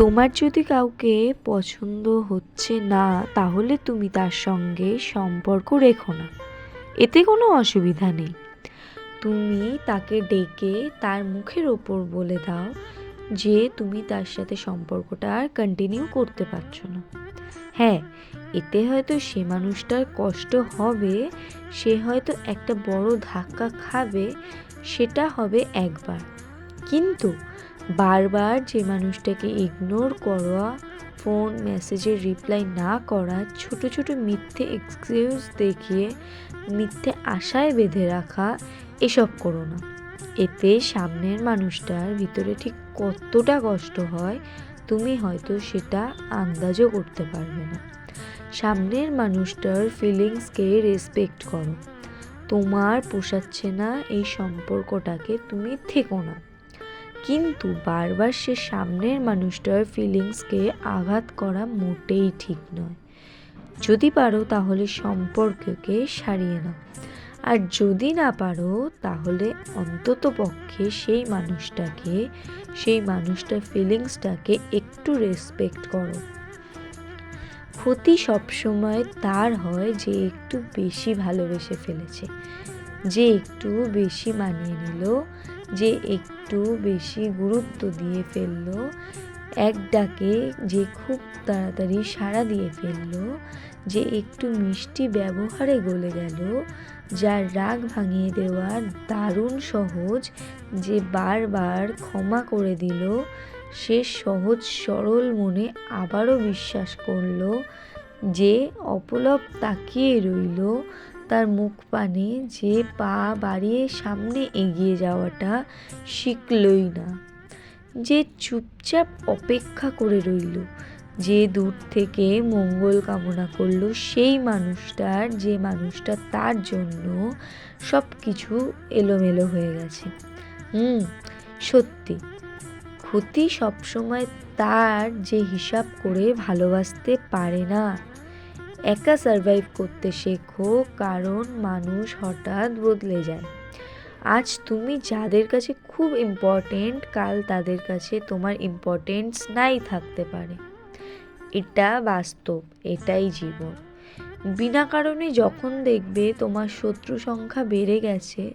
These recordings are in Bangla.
তোমার যদি কাউকে পছন্দ হচ্ছে না, তাহলে তুমি তার সঙ্গে সম্পর্ক রেখো না। এতে কোনো অসুবিধা নেই। তুমি তাকে ডেকে তার মুখের ওপর বলে দাও যে তুমি তার সাথে সম্পর্কটা আর কন্টিনিউ করতে পারছ না। হ্যাঁ এতে হয়তো সে মানুষটার কষ্ট হবে, সে হয়তো একটা বড় ধাক্কা খাবে, সেটা হবে একবার। কিন্তু বারবার যে মানুষটাকে ইগনোর করা ফোন মেসেজের রিপ্লাই না করা, ছোট ছোট মিথ্যে এক্সকিউজ দেখিয়ে, মিথ্যে আশায় বেঁধে রাখা, এসব করো না। এতে সামনের মানুষটার ভিতরে ঠিক কতটা কষ্ট হয়, তুমি হয়তো সেটা আন্দাজও করতে পারবে না। সামনের মানুষটার ফিলিংসকে রেসপেক্ট করো। তোমার পোষাচ্ছে না এই সম্পর্কটাকে তুমি থেকো না। কিন্তু বারবার সে সামনের মানুষটার ফিলিংসকে আঘাত করা মোটেই ঠিক নয়। যদি পারো তাহলে সম্পর্ককে সারিয়ে নাও। আর যদি না পারো তাহলে অন্তত পক্ষে সেই মানুষটাকে, সেই মানুষটার ফিলিংসটাকে একটু রেসপেক্ট করো। ক্ষতি সবসময় তার হয় যে একটু বেশি ভালোবেসে ফেলেছে, যে একটু বেশি মানিয়ে নিল যে একটু বেশি গুরুত্ব দিয়ে ফেলল, এক ডাকে যে খুব তাড়াতাড়ি সাড়া দিয়ে ফেলল, যে একটু মিষ্টি ব্যবহারে গলে গেল, যার রাগ ভাঙিয়ে দেওয়া দারুণ সহজ যে বারবার ক্ষমা করে দিল, সে সহজ সরল মনে আবারও বিশ্বাস করল যে অপলক তাকিয়ে রইল তার মুখ পানে যে পা বাড়িয়ে সামনে এগিয়ে যাওয়াটা শিখলই না। যে চুপচাপ অপেক্ষা করে রইল, যে দূর থেকে মঙ্গল কামনা করল সেই মানুষটার, যে মানুষটা তার জন্য সব কিছু এলোমেলো হয়ে গেছে। হুম, সত্যি। ক্ষতি সবসময় তার যে হিসাব করে ভালোবাসতে পারে না। একা সারভাইভ করতে শেখো, কারণ মানুষ হঠাৎ বদলে যায়। আজ তুমি যাদের কাছে খুব ইম্পর্টেন্ট কাল তাদের কাছে তোমার ইম্পর্টেন্স নাই থাকতে পারে। এটা বাস্তব, এটাই জীবন। বিনা কারণে যখন দেখবে তোমার শত্রু সংখ্যা বেড়ে গেছে,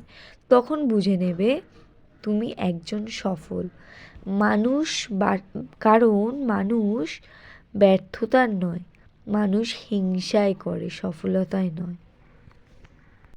তখন বুঝে নেবে তুমি একজন সফল। মানুষ কারণ মানুষ ব্যর্থতার নয় মানুষ হিংসাই করে সফলতায় নয়।